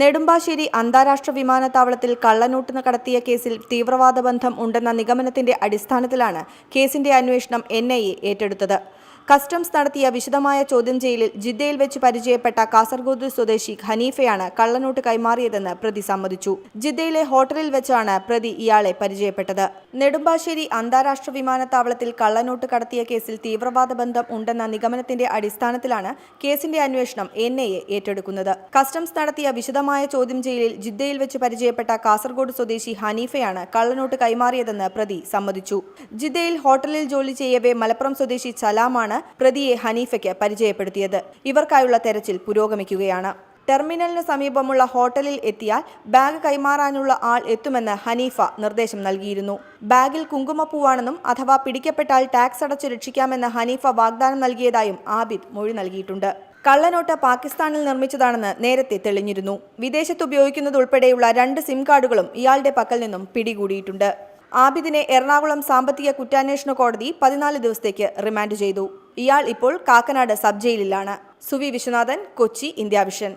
നെടുമ്പാശ്ശേരി അന്താരാഷ്ട്ര വിമാനത്താവളത്തിൽ കള്ളനോട്ട് കടത്തിയ കേസിൽ തീവ്രവാദ ബന്ധം ഉണ്ടെന്ന നിഗമനത്തിന്റെ അടിസ്ഥാനത്തിലാണ് കേസിന്റെ അന്വേഷണം എൻ ഏറ്റെടുത്തത്. കസ്റ്റംസ് നടത്തിയ വിശദമായ ചോദ്യം ചെയ്യലിൽ ജിദ്ദയിൽ വെച്ച് പരിചയപ്പെട്ട കാസർഗോഡ് സ്വദേശി ഹനീഫയാണ് കള്ളനോട്ട് കൈമാറിയതെന്ന് പ്രതി സമ്മതിച്ചു. ജിദ്ദയിലെ ഹോട്ടലിൽ വെച്ചാണ് പ്രതി ഇയാളെ പരിചയപ്പെട്ടത്. നെടുമ്പാശ്ശേരി അന്താരാഷ്ട്ര വിമാനത്താവളത്തിൽ കള്ളനോട്ട് കടത്തിയ കേസിൽ തീവ്രവാദ ബന്ധം ഉണ്ടെന്ന നിഗമനത്തിന്റെ അടിസ്ഥാനത്തിലാണ് കേസിന്റെ അന്വേഷണം എൻ ഐ എ ഏറ്റെടുക്കുന്നത്. കസ്റ്റംസ് നടത്തിയ വിശദമായ ചോദ്യം ചെയ്യലിൽ ജിദ്ദയിൽ വെച്ച് പരിചയപ്പെട്ട കാസർഗോഡ് സ്വദേശി ഹനീഫയാണ് കള്ളനോട്ട് കൈമാറിയതെന്ന് പ്രതി സമ്മതിച്ചു. ജിദ്ദയിൽ ഹോട്ടലിൽ ജോലി ചെയ്യവേ മലപ്പുറം സ്വദേശി സലാമാണ് പ്രതിയെ ഹനീഫയ്ക്ക് പരിചയപ്പെടുത്തിയത്. ഇവർക്കായുള്ള തെരച്ചിൽ പുരോഗമിക്കുകയാണ്. ടെർമിനലിന് സമീപമുള്ള ഹോട്ടലിൽ എത്തിയാൽ ബാഗ് കൈമാറാനുള്ള ആൾ എത്തുമെന്ന് ഹനീഫ നിർദ്ദേശം നൽകിയിരുന്നു. ബാഗിൽ കുങ്കുമപ്പൂവാണെന്നും അഥവാ പിടിക്കപ്പെട്ടാൽ ടാക്സ് അടച്ച് രക്ഷിക്കാമെന്ന് ഹനീഫ വാഗ്ദാനം നൽകിയതായും ആബിദ് മൊഴി നൽകിയിട്ടുണ്ട്. കള്ളനോട്ട് പാകിസ്ഥാനിൽ നിർമ്മിച്ചതാണെന്ന് നേരത്തെ തെളിഞ്ഞിരുന്നു. വിദേശത്ത് ഉപയോഗിക്കുന്നത് ഉൾപ്പെടെയുള്ള രണ്ട് സിം കാർഡുകളും ഇയാളുടെ പക്കൽ നിന്നും പിടികൂടിയിട്ടുണ്ട്. ആബിദിനെ എറണാകുളം സാമ്പത്തിക കുറ്റാന്വേഷണ കോടതി പതിനാല് ദിവസത്തേക്ക് റിമാൻഡ് ചെയ്തു. ഇയാൾ ഇപ്പോൾ കാക്കനാട് സബ് ജയിലിലാണ്. Suvi Viswanathan Kochi India vision.